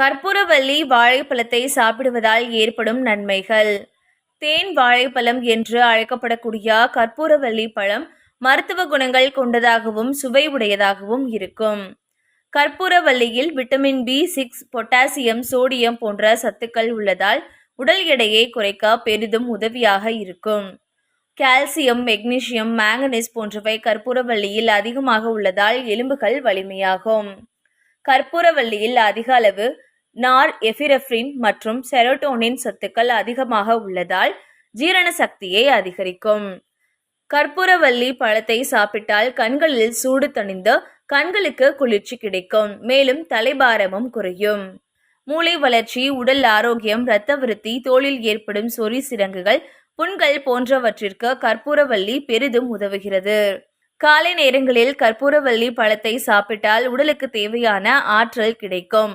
கற்பூரவள்ளி வாழைப்பழத்தை சாப்பிடுவதால் ஏற்படும் நன்மைகள். தேன் வாழைப்பழம் என்று அழைக்கப்படக்கூடிய கற்பூரவள்ளி பழம் மருத்துவ குணங்கள் கொண்டதாகவும் சுவை உடையதாகவும் இருக்கும். கற்பூரவள்ளியில் vitamin B six potassium sodium போன்ற சத்துக்கள் உள்ளதால் உடல் எடையை குறைக்க பெரிதும் உதவியாக இருக்கும். கால்சியம் மெக்னீசியம் மேங்கனீஸ் போன்றவை கற்பூரவல்லியில் அதிகமாக உள்ளதால் எலும்புகள் வலிமையாகும். கற்பூரவள்ளியில் அதிக அளவு நார் எஃபிரஃப்ரின் மற்றும் செரோட்டோனின் சத்துக்கள் அதிகமாக உள்ளதால் ஜீரண சக்தியை அதிகரிக்கும். கற்பூரவள்ளி பழத்தை சாப்பிட்டால் கண்களில் சூடு தணிந்து கண்களுக்கு குளிர்ச்சி கிடைக்கும் மேலும் தலைபாரமும் குறையும். மூளை வளர்ச்சி உடல் ஆரோக்கியம் இரத்த விருத்தி தோளில் ஏற்படும் சொறி சிரங்குகள் புண்கள் போன்றவற்றிற்கு கற்பூரவள்ளி பெரிதும் உதவுகிறது. காலை நேரங்களில் கற்பூரவள்ளி பழத்தை சாப்பிட்டால் உடலுக்கு தேவையான ஆற்றல் கிடைக்கும்.